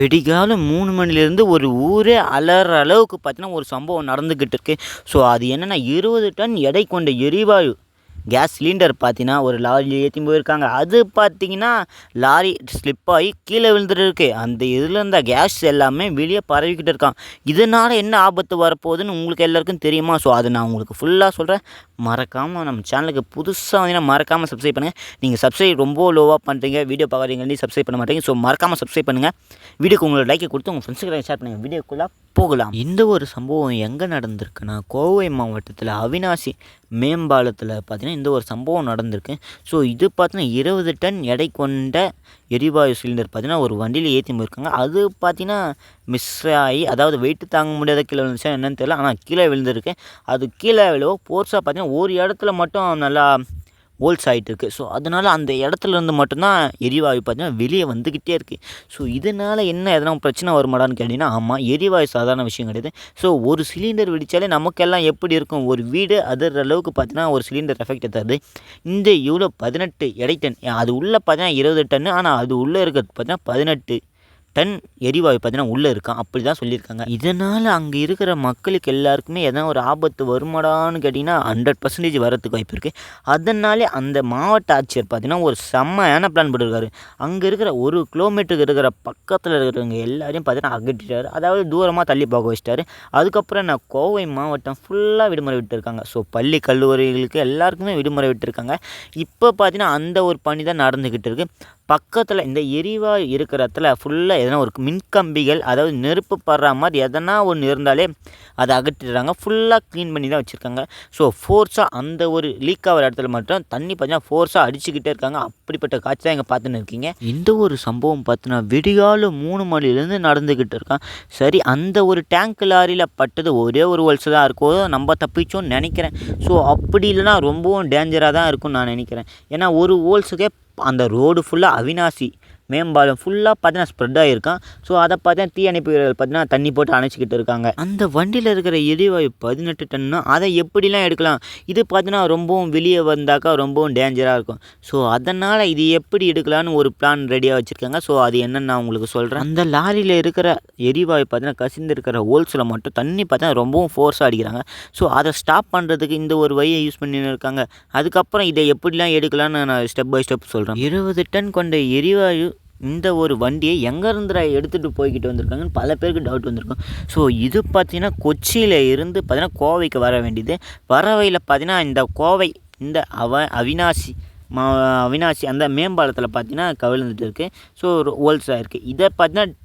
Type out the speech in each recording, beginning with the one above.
விடிகாலம் மூணு மணிலேருந்து ஒரு ஊரே அலற அளவுக்கு பார்த்தீங்கன்னா ஒரு சம்பவம் நடந்துக்கிட்டு இருக்கு. ஸோ அது என்னென்னா இருபது டன் எடை கொண்ட எரிவாயு கேஸ் சிலிண்டர் பார்த்தீங்கன்னா ஒரு லாரியில் ஏற்றி போயிருக்காங்க. அது பார்த்தீங்கன்னா லாரி ஸ்லிப் ஆகி கீழே விழுந்துட்டு அந்த இதில் இருந்த கேஸ் எல்லாமே வெளியே பரவிக்கிட்டு இருக்கான் இதனால் என்ன ஆபத்து வரப்போகுதுன்னு உங்களுக்கு எல்லாருக்கும் தெரியுமா? ஸோ அதை நான் உங்களுக்கு ஃபுல்லாக சொல்கிறேன் மறக்காமல் நம்ம சேனலுக்கு புதுசாக வந்தீங்கன்னா மறக்காமல் சப்ஸ்கிரைப் பண்ணுங்கள் நீங்கள் சப்ஸ்கிரைப் ரொம்ப லோவாக பண்ணுறீங்க வீடியோ பார்க்குறீங்க சப்ஸ்கிரைப் பண்ண மாட்டீங்க. ஸோ மறக்காமல் சப்ஸ்கிரைப் பண்ணுங்கள் வீடியோக்கு உங்களோட லைக்கை கொடுத்து உங்கள் ஃப்ரெண்ட்ஸுக்கு ஷேர் பண்ணுங்கள் வீடியோக்குள்ளே போகலாம். இந்த ஒரு சம்பவம் எங்கே நடந்திருக்குன்னா கோவை மாவட்டத்தில் அவினாசி மேம்பாலத்தில் பார்த்தீங்கன்னா இந்த ஒரு சம்பவம் நடந்திருக்கு. ஸோ இது பார்த்தீங்கன்னா இருபது டன் எடை கொண்ட எரிவாயு சிலிண்டர் பார்த்தீங்கன்னா ஒரு வண்டியில் ஏற்றி போயிருக்காங்க அது பார்த்தீங்கன்னா மிஸ் ஆகி அதாவது வெயிட்டு தாங்க முடியாத கீழே விழுந்துச்சா என்னன்னு தெரியல ஆனால் கீழே விழுந்திருக்கு. அது கீழே விழுவோ போர்ஸாக பார்த்தீங்கன்னா ஒரு இடத்துல மட்டும் நல்லா ஹோல்ஸ் ஆகிட்டு இருக்குது ஸோ அதனால் அந்த இடத்துல இருந்து மட்டும்தான் எரிவாயு பார்த்தீங்கன்னா வெளியே வந்துக்கிட்டே இருக்குது ஸோ இதனால் என்ன எதனா பிரச்சனை வருமாடான்னு கேட்டிங்கன்னா ஆமாம் எரிவாயு சாதாரண விஷயம் கிடையாது. ஸோ ஒரு சிலிண்டர் வெடித்தாலே நமக்கெல்லாம் எப்படி இருக்கும்? ஒரு வீடு அதிர்ற அளவுக்கு பார்த்தீங்கன்னா ஒரு சிலிண்டர் எஃபெக்ட் தருது. இந்த இவ்வளோ பதினெட்டு எடை டன் அது உள்ளே பார்த்தீங்கன்னா இருபது டன்னு ஆனால் அது உள்ளே இருக்கிறது பார்த்தீங்கன்னா பதினெட்டு. டன் எரிவாயு பார்த்தீங்கன்னா உள்ளே இருக்கான். அப்படி தான் சொல்லியிருக்காங்க. இதனால் அங்கே இருக்கிற மக்களுக்கு எல்லாருக்குமே எதனா ஒரு ஆபத்து வருமாடான்னு கேட்டிங்கன்னா ஹண்ட்ரட் பர்சன்டேஜ் வரத்துக்கு வாய்ப்பு இருக்குது அதனாலே அந்த மாவட்ட ஆட்சியர் பார்த்தீங்கன்னா ஒரு செம்மையான பிளான் போட்டிருக்காரு. அங்கே இருக்கிற ஒரு கிலோமீட்டருக்கு இருக்கிற பக்கத்தில் இருக்கிறவங்க எல்லாரையும் பார்த்தீங்கன்னா அகற்றிட்டாரு. அதாவது தூரமாக தள்ளி போக வச்சிட்டாரு. அதுக்கப்புறம் நான் கோவை மாவட்டம் ஃபுல்லாக விடுமுறை விட்டுருக்காங்க. ஸோ பள்ளி கல்லூரிகளுக்கு எல்லாருக்குமே விடுமுறை விட்டுருக்காங்க. இப்போ பார்த்தீங்கன்னா அந்த ஒரு பணி தான் நடந்துக்கிட்டு இருக்குது பக்கத்தில் இந்த எரிவாயு இருக்கிற இடத்துல ஃபுல்லாக எதனா ஒரு மின்கம்பிகள் அதாவது நெருப்பு படுற மாதிரி எதனா ஒன்று இருந்தாலே அதை அகற்றிடுறாங்க. ஃபுல்லாக க்ளீன் பண்ணி தான் வச்சுருக்காங்க. ஸோ ஃபோர்ஸாக அந்த ஒரு லீக் ஆகிற இடத்துல மட்டும் தண்ணி பார்த்தீங்கன்னா ஃபோர்ஸாக அடிச்சுக்கிட்டே இருக்காங்க. அப்படிப்பட்ட காட்சி தான் இங்கே பார்த்துன்னு இருக்கீங்க. இந்த ஒரு சம்பவம் பார்த்தீங்கன்னா விடிகால மூணு மணிலேருந்து நடந்துக்கிட்டு இருக்கான். சரி அந்த ஒரு டேங்க் லாரியில் பட்டது ஒரே ஒரு ஒல்ஸ் தான் இருக்கோ நம்ம தப்பிச்சோன்னு நினைக்கிறேன். ஸோ அப்படி இல்லைனா ரொம்பவும் டேஞ்சராக தான் இருக்கும்னு நான் நினைக்கிறேன். ஏன்னா ஒரு ஹோல்ஸுக்கே அந்த ரோடு ஃபுல்லாக அவினாசி. மேம்பாலம் ஃபுல்லாக பார்த்தீங்கன்னா ஸ்ப்ரெட் ஆகிருக்கான் ஸோ அதை பார்த்தீங்கன்னா தீ அணைப்பு வீரர்கள் பார்த்தீங்கன்னா தண்ணி போட்டு அணைச்சிக்கிட்டு இருக்காங்க. அந்த வண்டியில் இருக்கிற எரிவாயு பதினெட்டு டன்னா அதை எப்படிலாம் எடுக்கலாம்? இது பார்த்தீங்கன்னா ரொம்பவும் வெளியே வந்தாக்கா ரொம்பவும் டேஞ்சராக இருக்கும். ஸோ அதனால் இது எப்படி எடுக்கலான்னு ஒரு பிளான் ரெடியாக வச்சுருக்காங்க. ஸோ அது என்னென்னு நான் உங்களுக்கு சொல்கிறேன் அந்த லாரியில் இருக்கிற எரிவாயு பார்த்தீங்கன்னா கசிந்து இருக்கிற ஹோல்ஸில் மட்டும் தண்ணி பார்த்தீங்கன்னா ரொம்பவும் ஃபோர்ஸாக அடிக்கிறாங்க. ஸோ அதை ஸ்டாப் பண்ணுறதுக்கு இந்த ஒரு வழியை யூஸ் பண்ணின்னு இருக்காங்க. அதுக்கப்புறம் இதை எப்படிலாம் எடுக்கலான்னு நான் ஸ்டெப் பை ஸ்டெப் சொல்கிறேன் இருபது டன் கொண்ட எரிவாயு இந்த ஒரு வண்டியை எங்கேருந்து எடுத்துகிட்டு போய்கிட்டு வந்திருக்காங்கன்னு பல பேருக்கு டவுட் வந்திருக்கும். ஸோ இது பார்த்திங்கன்னா கொச்சியில் இருந்து பார்த்திங்கன்னா கோவைக்கு வர வேண்டியது. வரவையில் பார்த்திங்கன்னா இந்த கோவை இந்த அவ அவினாசி மா அவினாசி அந்த மேம்பாலத்தில் பார்த்தீங்கன்னா கவிழ்ந்துட்டு இருக்குது ஸோ ஒரு ஹோல்ஸாக இருக்குது இதை பார்த்தீங்கன்னா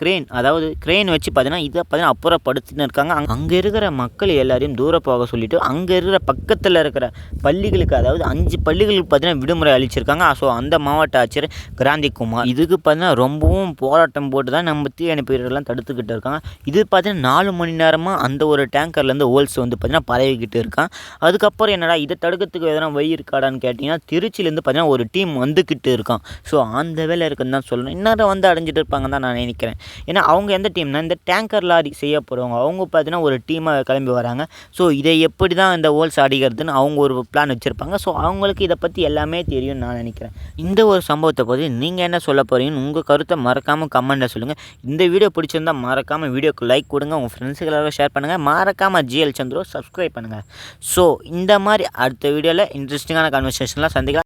கிரேன் அதாவது கிரேன் வச்சு பார்த்தீங்கன்னா இதை பார்த்தீங்கன்னா அப்புறப்படுத்தின்னு இருக்காங்க. அங் அங்கே இருக்கிற மக்கள் எல்லாரையும் தூரம் போக சொல்லிவிட்டு அங்கே இருக்கிற பக்கத்தில் இருக்கிற பள்ளிகளுக்கு அதாவது அஞ்சு பள்ளிகளுக்கு பார்த்தீங்கன்னா விடுமுறை அளிச்சிருக்காங்க. ஸோ அந்த மாவட்ட ஆட்சியர் கிராந்திகுமார். இதுக்கு பார்த்தீங்கன்னா ரொம்பவும் போராட்டம் போட்டு தான் நம்ம தீ அனுப்பியெல்லாம் தடுத்துக்கிட்டு இருக்காங்க. இது பார்த்தீங்கன்னா நாலு மணி நேரமாக அந்த ஒரு டேங்கர்லேருந்து ஹோல்ஸ் வந்து பார்த்தீங்கன்னா பரவிக்கிட்டு இருக்கான். அதுக்கப்புறம் என்னடா இதை தடுக்கிறதுக்கு எதனா வழி இருக்காடான்னு கேட்டிங்கன்னா திருச்சியிலேருந்து பார்த்தீங்கன்னா ஒரு டீம் வந்துக்கிட்டு இருக்கான். ஸோ அந்த வேலை இருக்குன்னு தான் சொல்லணும். இன்னும் வந்து அடைஞ்சிட்டு இருப்பாங்க தான் நான் நினைக்கிறேன். நினைக்கிறேன். ஏன்னா அவங்க எந்த டீம்னா இந்த டேங்கர் லாரி செய்ய போகிறவங்க அவங்க பார்த்தீங்கன்னா ஒரு டீமாக கிளம்பி வராங்க. ஸோ இதை எப்படி தான் இந்த ஹோல்ஸ் அடிக்கிறதுன்னு அவங்க ஒரு பிளான் வச்சுருப்பாங்க. ஸோ அவங்களுக்கு இதை பற்றி எல்லாமே தெரியும்னு நான் நினைக்கிறேன். இந்த ஒரு சம்பவத்தை பற்றி நீங்கள் என்ன சொல்ல போகிறீங்கன்னு உங்கள் கருத்தை மறக்காமல் கமெண்ட்டில் சொல்லுங்கள் இந்த வீடியோ பிடிச்சிருந்தால் மறக்காமல் வீடியோக்கு லைக் கொடுங்க. உங்கள் ஃப்ரெண்ட்ஸுகளோட ஷேர் பண்ணுங்கள் மறக்காமல் ஜிஎல் சந்திரோ சப்ஸ்கிரைப் பண்ணுங்கள் ஸோ இந்த மாதிரி அடுத்த வீடியோவில் இன்ட்ரெஸ்டிங்கான கான்வர்சேஷன்லாம் சந்திக்கலாம்.